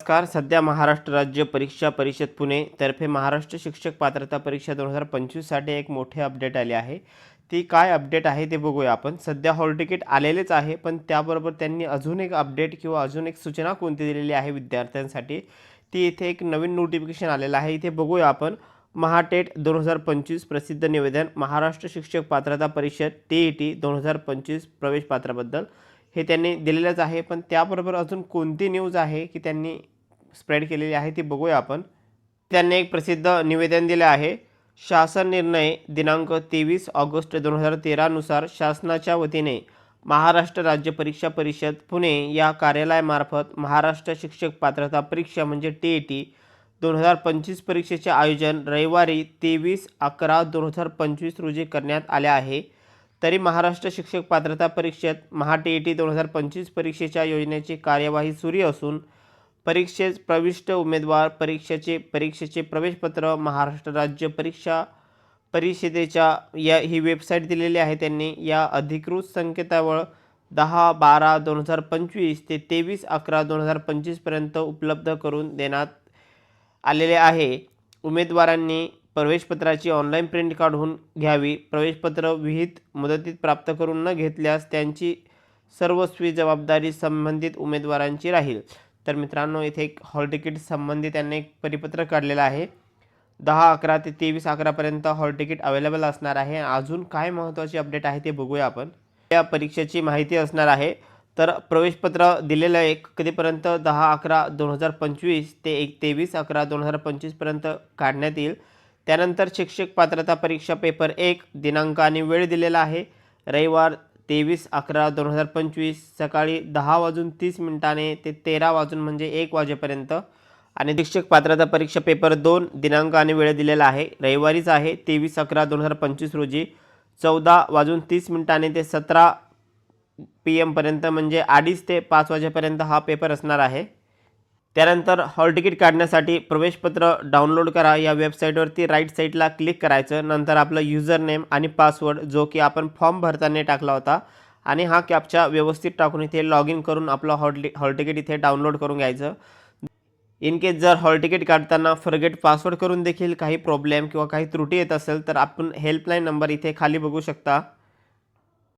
नमस्कार. सध्या महाराष्ट्र राज्य परीक्षा परिषद पुणे तर्फे महाराष्ट्र शिक्षक पात्रता परीक्षा दोन हजार पंचवीससाठी एक मोठे अपडेट आले आहे. ती काय अपडेट आहे ते बघूया आपण. सध्या हॉल तिकीट आलेलेच आहे पण त्याबरोबर त्यांनी अजून एक अपडेट किंवा अजून एक सूचना कोणती दिलेली आहे विद्यार्थ्यांसाठी? ती इथे एक नवीन नोटिफिकेशन आलेलं आहे. इथे बघूया आपण. महाटेट दोन हजार पंचवीस प्रसिद्ध निवेदन महाराष्ट्र शिक्षक पात्रता परिषद टी ई टी दोन हजार पंचवीस प्रवेश पात्राबद्दल. हे त्यांनी दिलेलंच आहे. पण त्याबरोबर अजून कोणती न्यूज आहे की त्यांनी स्प्रेड केलेली आहे ती बघूया आपण. त्यांनी एक प्रसिद्ध निवेदन दिले आहे. शासन निर्णय दिनांक तेवीस ऑगस्ट दोन हजार तेरानुसार शासनाच्या वतीने महाराष्ट्र राज्य परीक्षा परिषद पुणे या कार्यालयामार्फत महाराष्ट्र शिक्षक पात्रता परीक्षा म्हणजे टी ई टी दोन हजार पंचवीस परीक्षेचे आयोजन रविवारी तेवीस अकरा दोन हजार पंचवीस रोजी करण्यात आले आहे. तरी महाराष्ट्र शिक्षक पात्रता परीक्षेत महा टी ई टी दोन हजार पंचवीस परीक्षेच्या योजनेची कार्यवाही सुरू असून परीक्षेत प्रविष्ट उमेदवार परीक्षेचे परीक्षेचे प्रवेशपत्र महाराष्ट्र राज्य परीक्षा परिषदेच्या या ही वेबसाईट दिलेली आहे. त्यांनी या अधिकृत संकेतावळ दहा बारा दोन हजार पंचवीस ते तेवीस अकरा दोन हजार पंचवीसपर्यंत उपलब्ध करून देण्यात आलेले आहे. उमेदवारांनी प्रवेशपत्राची ऑनलाईन प्रिंट काढून घ्यावी. प्रवेशपत्र विहित मुदतीत प्राप्त करून न घेतल्यास त्यांची सर्वस्वी जबाबदारी संबंधित उमेदवारांची राहील. तर मित्रांनो इथे एक हॉल तिकीट संबंधी त्यांनी एक परिपत्र काढलेलं आहे. दहा अकरा ते तेवीस अकरापर्यंत हॉल तिकीट अवेलेबल असणार आहे. अजून काय महत्त्वाची अपडेट आहे ते बघूया आपण. या परीक्षेची माहिती असणार आहे. तर प्रवेशपत्र दिलेलं आहे कधीपर्यंत? दहा अकरा दोन हजार पंचवीस ते एक तेवीस अकरा दोन हजार पंचवीसपर्यंत काढण्यात येईल. त्यानंतर शिक्षक पात्रता परीक्षा पेपर एक दिनांक आणि वेळ दिलेला आहे. रविवार तेवीस अकरा दोन हजार पंचवीस सकाळी दहा वाजून तीस मिनिटाने ते तेरा वाजून म्हणजे एक वाजेपर्यंत. आणि शिक्षक पात्रता परीक्षा पेपर दोन दिनांक आणि वेळ दिलेला आहे. रविवारीच आहे तेवीस अकरा दोन हजार पंचवीस रोजी. चौदा वाजून तीस मिनिटाने ते सतरा पी एमपर्यंत म्हणजे अडीच ते पाच वाजेपर्यंत हा पेपर असणार आहे. त्यानंतर हॉल तिकीट काढण्यासाठी प्रवेशपत्र डाउनलोड करा. या वेबसाईटवरती राईट साईडला क्लिक करायचं. नंतर आपलं युजर नेम आणि पासवर्ड जो की आपण फॉर्म भरताना टाकला होता. आणि हा कॅपचा व्यवस्थित टाकून इथे लॉग इन करून आपलं हॉल हॉल तिकीट इथे डाउनलोड करून घ्यायचं. इन केस जर हॉल तिकीट काढताना फरगेट पासवर्ड करून देखील काही प्रॉब्लेम किंवा काही त्रुटी येत असेल तर आपण हेल्पलाईन नंबर इथे खाली बघू शकता.